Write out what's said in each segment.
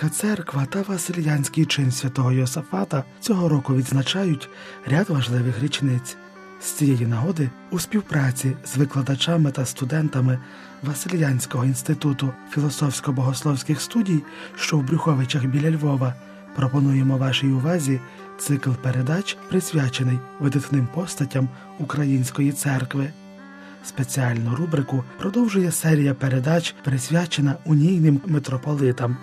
Українська церква та Васильянський чин святого Йосафата цього року відзначають ряд важливих річниць. З цієї нагоди у співпраці з викладачами та студентами Васильянського інституту філософсько-богословських студій, що в Брюховичах біля Львова, пропонуємо вашій увазі цикл передач, присвячений видатним постатям Української церкви. Спеціальну рубрику продовжує серія передач, присвячена унійним митрополитам.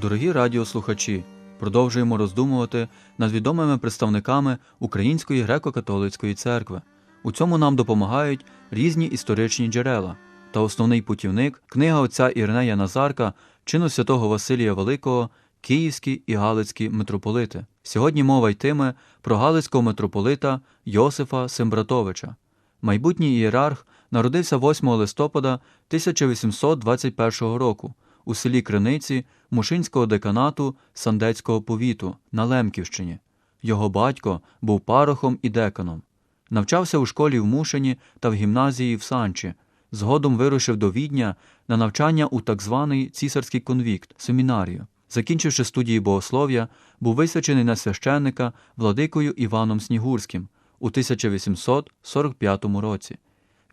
Дорогі радіослухачі, продовжуємо роздумувати над відомими представниками Української греко-католицької церкви. У цьому нам допомагають різні історичні джерела та основний путівник книга отця Ірнея Назарка, чину святого Василія Великого, Київські і Галицькі митрополити. Сьогодні мова йтиме про Галицького митрополита Йосифа Сембратовича. Майбутній ієрарх народився 8 листопада 1821 року у селі Криниці Мушинського деканату Сандецького повіту на Лемківщині. Його батько був парохом і деканом. Навчався у школі в Мушині та в гімназії в Санчі. Згодом вирушив до Відня на навчання у так званий цісарський конвікт семінарію. Закінчивши студії богослов'я, був висвячений на священника владикою Іваном Снігурським у 1845 році.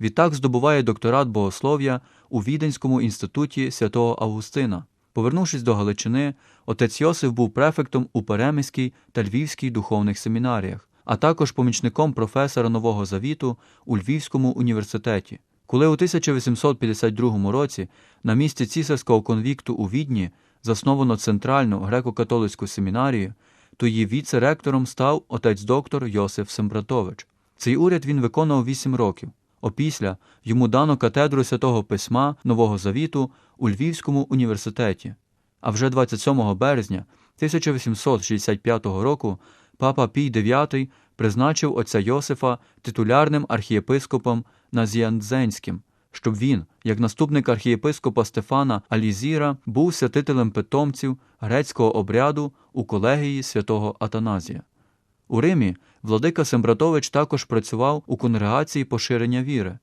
Відтак здобуває докторат богослов'я у Віденському інституті святого Августина. Повернувшись до Галичини, отець Йосиф був префектом у Перемиській та Львівській духовних семінаріях, а також помічником професора Нового Завіту у Львівському університеті. Коли у 1852 році на місці цісарського конвікту у Відні засновано центральну греко-католицьку семінарію, то її віце-ректором став отець доктор Йосиф Сембратович. Цей уряд він виконував 8 років. Опісля йому дано катедру святого письма Нового Завіту у Львівському університеті. А вже 27 березня 1865 року папа Пій IX призначив отця Йосифа титулярним архієпископом Назіандзенським, щоб він, як наступник архієпископа Стефана Алізіра, був святителем питомців грецького обряду у колегії святого Атаназія. У Римі владика Сембратович також працював у конгрегації поширення віри.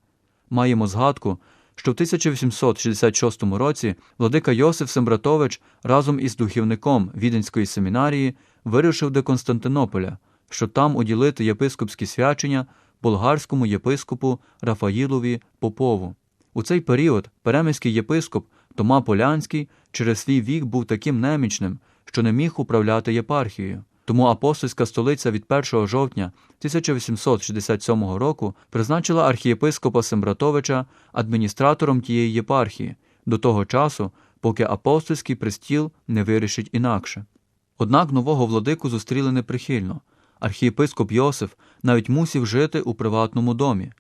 Маємо згадку, що в 1866 році владика Йосиф Сембратович разом із духівником Віденської семінарії вирушив до Константинополя, щоб там уділити єпископські свячення болгарському єпископу Рафаїлові Попову. У цей період перемиський єпископ Тома Полянський через свій вік був таким немічним, що не міг управляти єпархією. Тому апостольська столиця від 1 жовтня 1867 року призначила архієпископа Сембратовича адміністратором тієї єпархії до того часу, поки апостольський престіл не вирішить інакше. Однак нового владику зустріли неприхильно. Архієпископ Йосиф навіть мусів жити у приватному домі.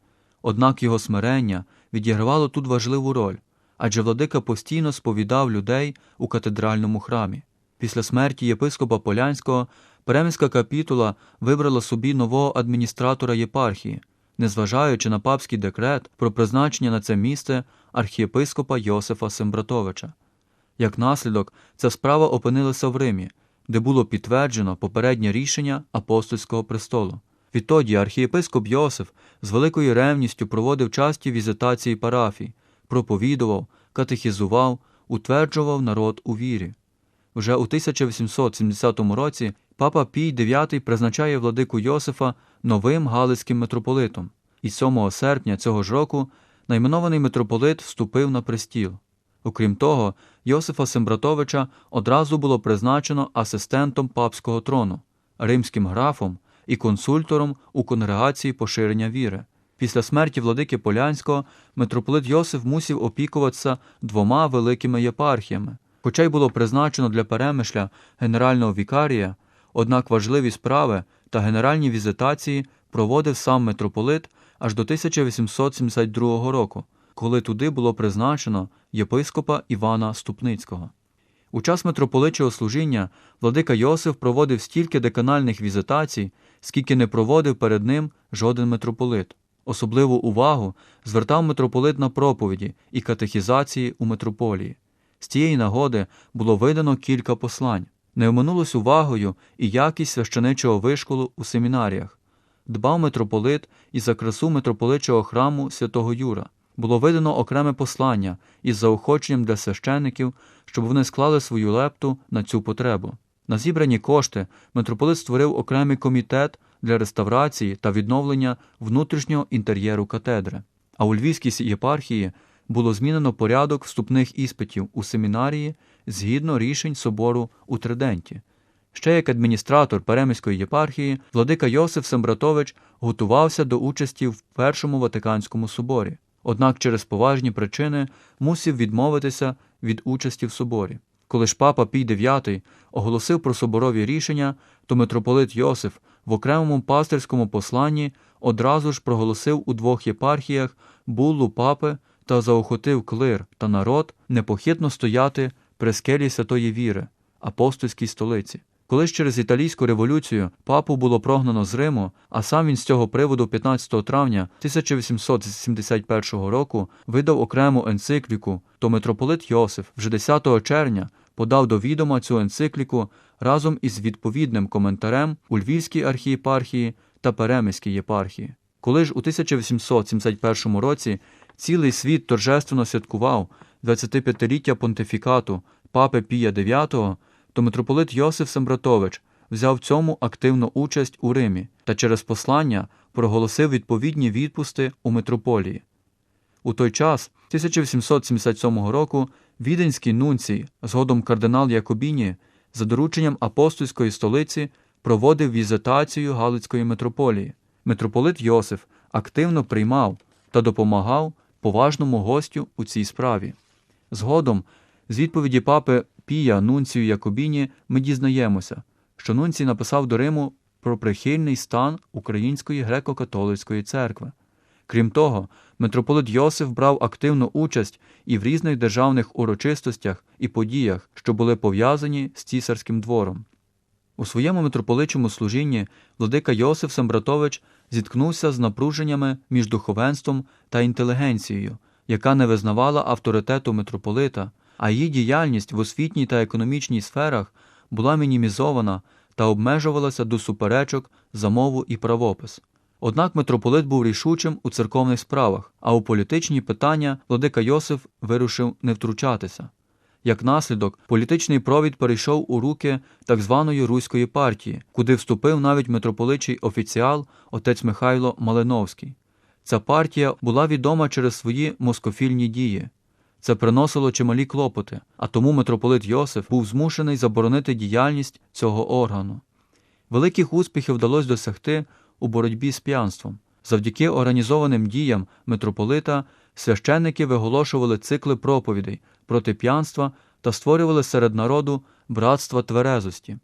Однак його смирення відігравало тут важливу роль, адже владика постійно сповідав людей у катедральному храмі. Після смерті єпископа Полянського Переміська капітула вибрала собі нового адміністратора єпархії, незважаючи на папський декрет про призначення на це місце архієпископа Йосифа Сембратовича. Як наслідок, ця справа опинилася в Римі, де було підтверджено попереднє рішення апостольського престолу. Відтоді архієпископ Йосиф з великою ревністю проводив часті візитації парафій, проповідував, катехізував, утверджував народ у вірі. Вже у 1870 році папа Пій IX призначає владику Йосифа новим Галицьким митрополитом, і 7 серпня цього ж року найменований митрополит вступив на престіл. Окрім того, Йосифа Сембратовича одразу було призначено асистентом папського трону, римським графом і консультором у конгрегації поширення віри. Після смерті владики Полянського митрополит Йосиф мусів опікуватися двома великими єпархіями. Хоча й було призначено для перемишля генерального вікарія, однак важливі справи та генеральні візитації проводив сам митрополит аж до 1872 року, коли туди було призначено єпископа Івана Ступницького. У час митрополичого служіння владика Йосиф проводив стільки деканальних візитацій, скільки не проводив перед ним жоден митрополит. Особливу увагу звертав митрополит на проповіді і катехізації у митрополії. З цієї нагоди було видано кілька послань. Не оминулось увагою і якість священичого вишколу у семінаріях. Дбав митрополит і за красу митрополичого храму святого Юра. було видано окреме послання із заохоченням для священиків, щоб вони склали свою лепту на цю потребу. На зібрані кошти митрополит створив окремий комітет для реставрації та відновлення внутрішнього інтер'єру катедри. А у Львівській єпархії було змінено порядок вступних іспитів у семінарії згідно рішень собору у Триденті. Ще як адміністратор Перемиської єпархії, владика Йосиф Сембратович готувався до участі в Першому Ватиканському соборі, однак через поважні причини мусив відмовитися від участі в соборі. Коли ж папа Пій IX оголосив про соборові рішення, то митрополит Йосиф в окремому пастирському посланні одразу ж проголосив у двох єпархіях буллу папи та заохотив клир та народ непохитно стояти при скелі святої віри, апостольській столиці. Коли ж через італійську революцію папу було прогнано з Риму, а сам він з цього приводу 15 травня 1871 року видав окрему енцикліку, то митрополит Йосиф вже 10 червня подав до відома цю енцикліку разом із відповідним коментарем у Львівській архієпархії та Перемиській єпархії. Коли ж у 1871 році цілий світ торжественно святкував 25-ліття понтифікату папи Пія IX, то митрополит Йосиф Сембратович взяв цьому активну участь у Римі та через послання проголосив відповідні відпусти у митрополії. У той час, 1877 року, віденський нунцій, згодом кардинал Якобіні, за дорученням апостольської столиці проводив візитацію Галицької митрополії. Митрополит Йосиф активно приймав та допомагав поважному гостю у цій справі. Згодом, з відповіді папи Пія Нунцію Якобіні, ми дізнаємося, що Нунцій написав до Риму про прихильний стан Української греко-католицької церкви. Крім того, митрополит Йосиф брав активну участь і в різних державних урочистостях і подіях, що були пов'язані з цісарським двором. У своєму митрополичому служінні владика Йосиф Сембратович зіткнувся з напруженнями між духовенством та інтелігенцією, яка не визнавала авторитету митрополита, а її діяльність в освітній та економічній сферах була мінімізована та обмежувалася до суперечок за мову і правопис. Однак митрополит був рішучим у церковних справах, а у політичні питання владика Йосиф вирушив не втручатися. Як наслідок, політичний провід перейшов у руки так званої Руської партії, куди вступив навіть митрополичий офіціал отець Михайло Малиновський. Ця партія була відома через свої москофільні дії. Це приносило чималі клопоти, а тому митрополит Йосиф був змушений заборонити діяльність цього органу. Великих успіхів вдалося досягти у боротьбі з п'янством. Завдяки організованим діям митрополита священники виголошували цикли проповідей проти п'янства та створювали серед народу братства тверезості.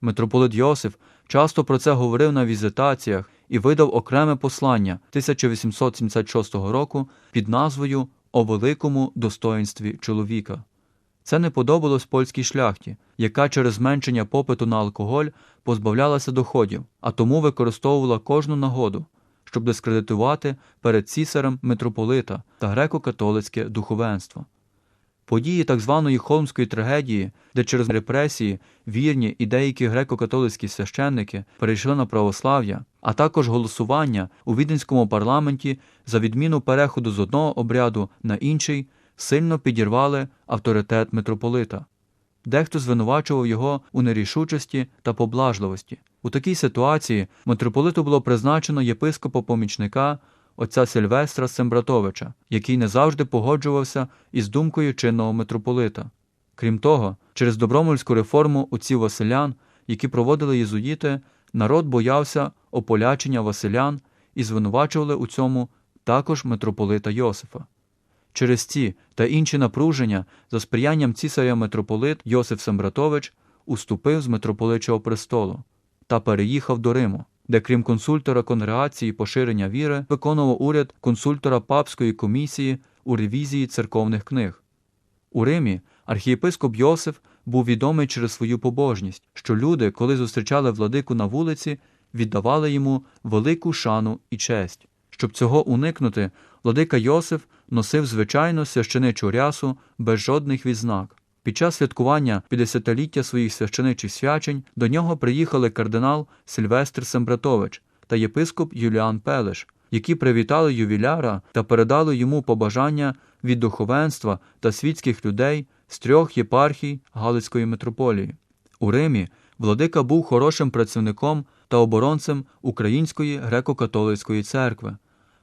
Митрополит Йосиф часто про це говорив на візитаціях і видав окреме послання 1876 року під назвою О великому достоїнстві чоловіка. Це не подобалось польській шляхті, яка через зменшення попиту на алкоголь позбавлялася доходів, а тому використовувала кожну нагоду, щоб дискредитувати перед цісарем митрополита та греко-католицьке духовенство. Події так званої холмської трагедії, де через репресії вірні і деякі греко-католицькі священники перейшли на православ'я, а також голосування у віденському парламенті за відміну переходу з одного обряду на інший, сильно підірвали авторитет митрополита. Дехто звинувачував його у нерішучості та поблажливості. У такій ситуації митрополиту було призначено єпископа помічника отця Сильвестра Сембратовича, який не завжди погоджувався із думкою чинного митрополита. Крім того, через добромольську реформу отців Василян, які проводили єзуїти, народ боявся ополячення Василян і звинувачували у цьому також митрополита Йосифа. Через ці та інші напруження за сприянням цісаря митрополит Йосиф Сембратович уступив з митрополичого престолу та переїхав до Риму, де, крім консультора конгрегації поширення віри, виконував уряд консультора папської комісії у ревізії церковних книг. У Римі архієпископ Йосиф був відомий через свою побожність, що люди, коли зустрічали владику на вулиці, віддавали йому велику шану і честь. Щоб цього уникнути, владика Йосиф носив звичайну священичу рясу без жодних відзнак. Під час святкування 50-ліття своїх священичих свячень до нього приїхали кардинал Сильвестр Сембратович та єпископ Юліан Пелеш які привітали ювіляра та передали йому побажання від духовенства та світських людей з трьох єпархій Галицької митрополії. У Римі владика був хорошим працівником та оборонцем Української греко-католицької церкви.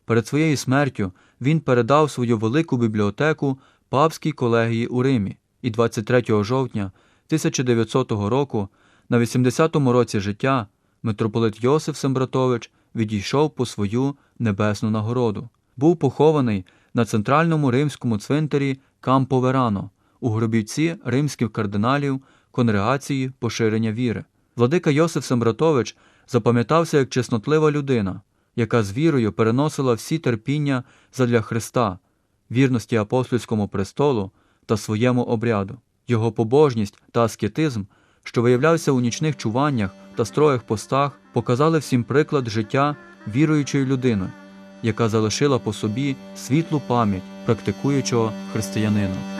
Перед своєю смертю він передав свою велику бібліотеку папській колегії у Римі, і 23 жовтня 1900 року, на 80-му році життя, митрополит Йосиф Сембратович відійшов по свою небесну нагороду. Був похований на центральному римському цвинтарі Кампо Верано у гробівці римських кардиналів конгрегації поширення віри. Владика Йосиф Сембратович запам'ятався як чеснотлива людина, яка з вірою переносила всі терпіння задля Христа, вірності апостольському престолу та своєму обряду. Його побожність та аскетизм, що виявлявся у нічних чуваннях та строях постах, показали всім приклад життя віруючої людини, яка залишила по собі світлу пам'ять практикуючого християнина.